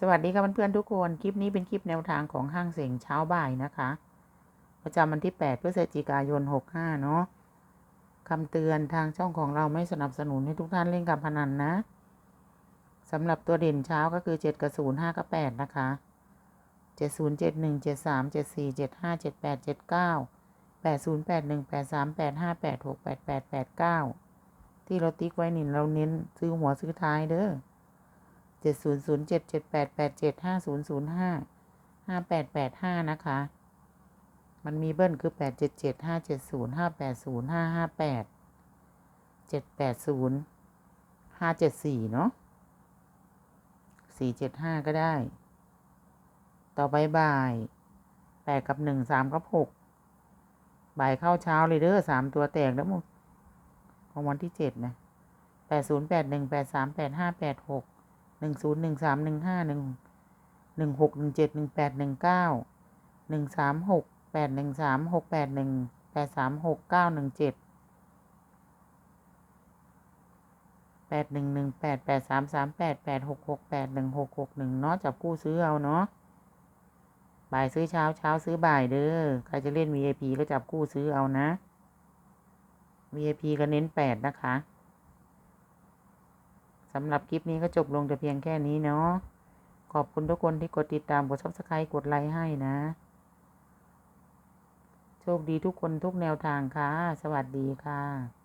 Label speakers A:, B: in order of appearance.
A: สวัสดีค่ะเพื่อนๆทุกคน คลิปนี้เป็นคลิปแนวทางของห้างเสียงเช้าบ่ายนะคะ ประจำวันที่ 8 พฤศจิกายน 65 เนาะคำเตือนทางช่องของเราไม่สนับสนุนให้ทุกท่านเล่นการพนันนะสำหรับตัวเด่นเช้าก็คือ 7 กับ 0 5 กับ 8 นะคะ 70 71 73 74 75 78 79 80 81 83 85 86 88 89 ที่เราติ๊กไว้นี่เราเน้นซื้อหัวซื้อท้ายเด้อ เจ็ดศูนย์ศูนย์เจ็ดเจ็ดแปดแปดเจ็ดห้าศูนย์ศูนย์ห้าห้าแปดแปดห้านะคะ มันมีเบิ้ลคือแปดเจ็ดเจ็ดห้าเจ็ดศูนย์ห้าแปดศูนย์ห้าห้าแปดเจ็ดแปดศูนย์ห้าเจ็ดสี่เนาะสี่เจ็ดห้าก็ได้ ต่อไปบ่ายแปดกับหนึ่งสามกับหกบ่ายเข้าเช้าเลยเด้อสามตัวแตกแล้วมั้งของวันที่เจ็ดนะแปดศูนย์แปดหนึ่งแปดสามแปดห้าแปดหก หนึ่งศูนย์หนึ่งสามหนึ่งห้าหนึ่งหนึ่งหกหนึ่งเจ็ดหนึ่งแปดหนึ่งเก้าหนึ่งสามหกแปดหนึ่งสามหกแปดหนึ่งแปดสามหกเก้าหนึ่งเจ็ดแปดหนึ่งหนึ่งแปดแปดสามสามแปดแปดหกหกแปดหนึ่งหกหกหนึ่งเนาะจับกู้ซื้อเอาเนาะบ่ายซื้อเช้าเช้าซื้อบ่ายเด้อใครจะเล่น VIP ก็จับกู้ซื้อเอานะ VIP ก็เน้นแปดนะคะ สำหรับคลิปนี้ก็จบลงแต่เพียงแค่นี้เนาะ ขอบคุณทุกคนที่กดติดตาม กด subscribe กดไลค์ให้นะ โชคดีทุกคนทุกแนวทางค่ะ สวัสดีค่ะ